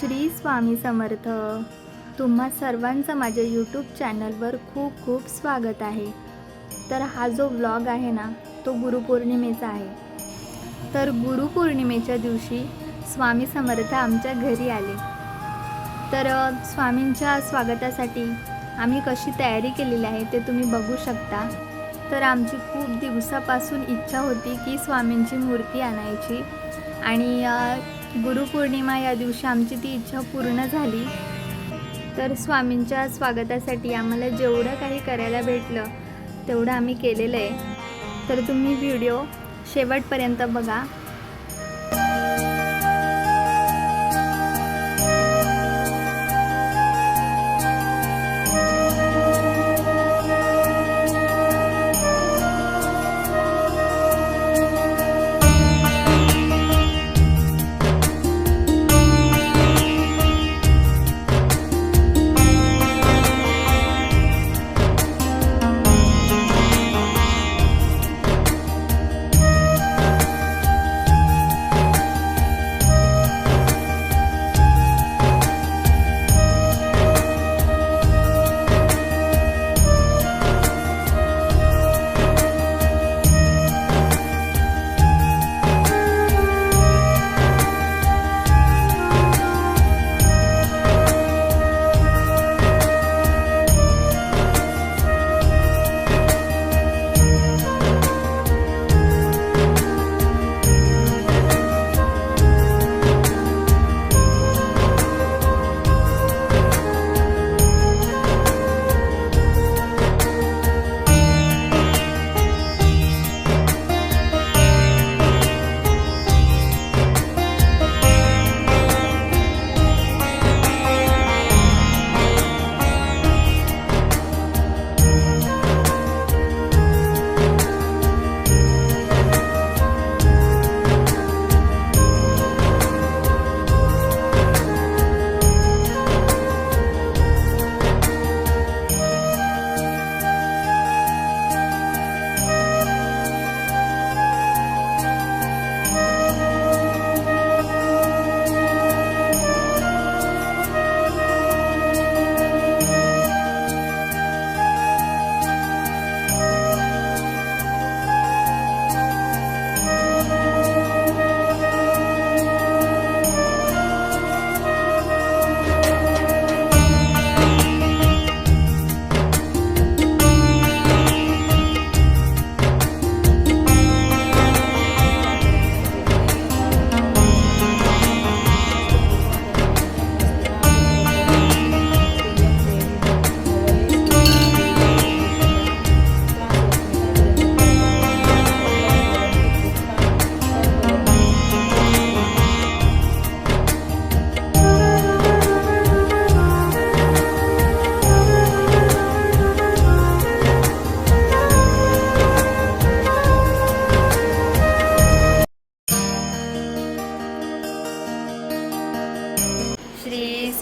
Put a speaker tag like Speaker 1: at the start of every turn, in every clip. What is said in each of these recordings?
Speaker 1: श्री स्वामी समर्थ. तुम्हा सर्वांचं माझ्या यूट्यूब चॅनलवर खूप खूप स्वागत आहे. तर हा जो व्लॉग आहे ना तो गुरुपौर्णिमेचा आहे. तर गुरुपौर्णिमेच्या दिवशी स्वामी समर्थ आमच्या घरी आले. तर स्वामींच्या स्वागतासाठी आम्ही कशी तयारी केलेली आहे ते तुम्ही बघू शकता. तर आमची खूप दिवसापासून इच्छा होती की स्वामींची मूर्ती आणायची आणि गुरुपौर्णिमा या दिवशी आमची ती इच्छा पूर्ण झाली. तर स्वामींच्या स्वागतासाठी आम्हाला जेवढं काही करायला भेटलं तेवढं आम्ही केलेलं आहे. तर तुम्ही व्हिडिओ शेवटपर्यंत बघा.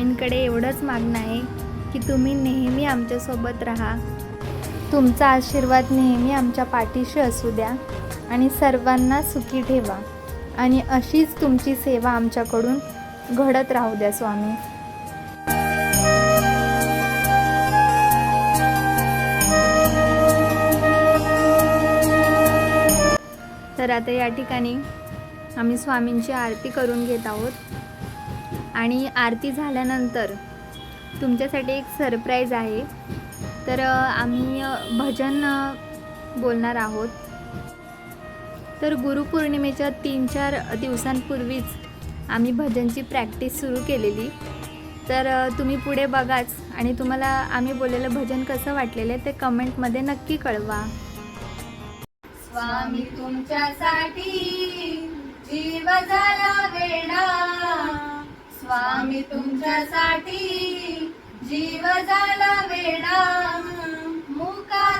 Speaker 2: स्वामींकडे एवढंच मागणं आहे की तुम्ही नेहमी आमच्यासोबत राहा. तुमचा आशीर्वाद नेहमी आमच्या पाठीशी असू द्या आणि सर्वांना सुखी ठेवा. आणि अशीच तुमची सेवा आमच्याकडून घडत राहू द्या स्वामी. तर आता या ठिकाणी आम्ही स्वामींची आरती करून घेत आहोत. आणि आरती झाल्यानंतर तुमच्यासाठी एक सरप्राईज आहे. तर आम्ही भजन बोलणार आहोत. तर गुरुपौर्णिमेच्या तीन चार दिवसांपूर्वीच आम्ही भजनची प्रॅक्टिस सुरू केलेली. तर तुम्ही पुढे बघाच आणि तुम्हाला आम्ही बोललेलं भजन कसं वाटलेलं आहे ते कमेंटमध्ये नक्की कळवा.
Speaker 1: स्वामी तुमच्यासाठी जीव झाला वेडा. स्वामी तुमच्यासाठी जीव झाला वेडा. मुका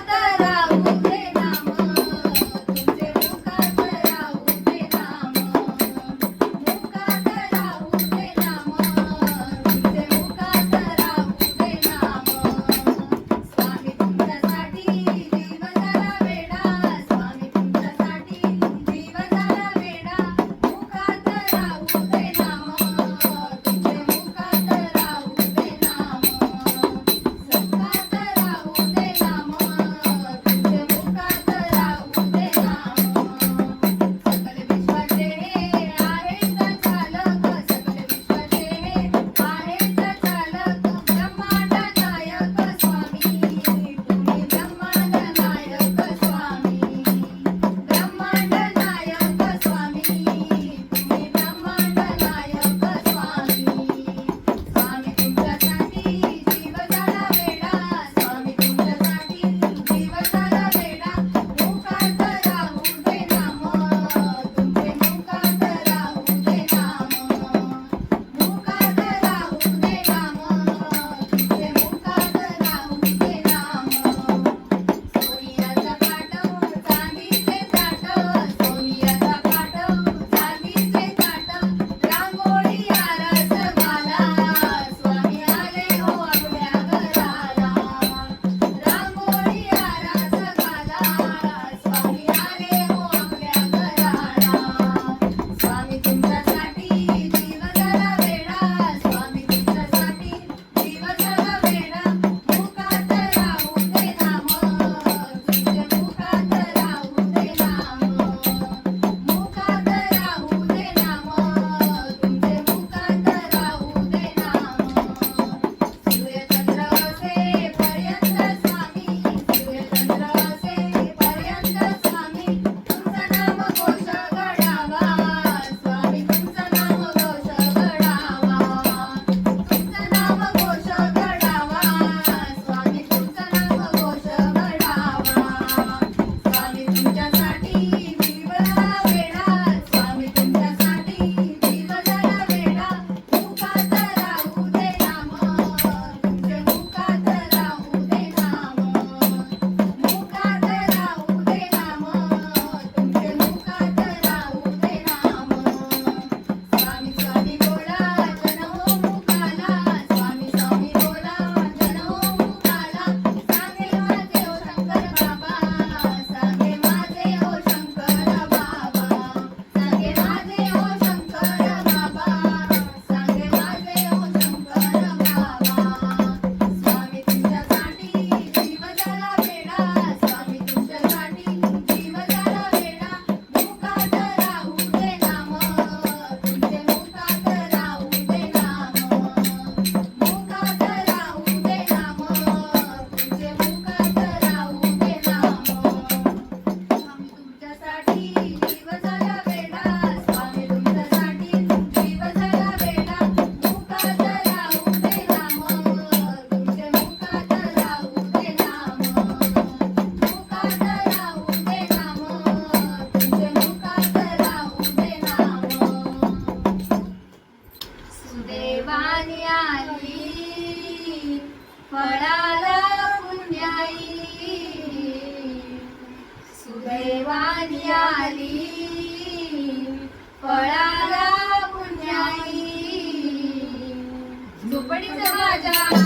Speaker 1: कधी
Speaker 3: माझ्या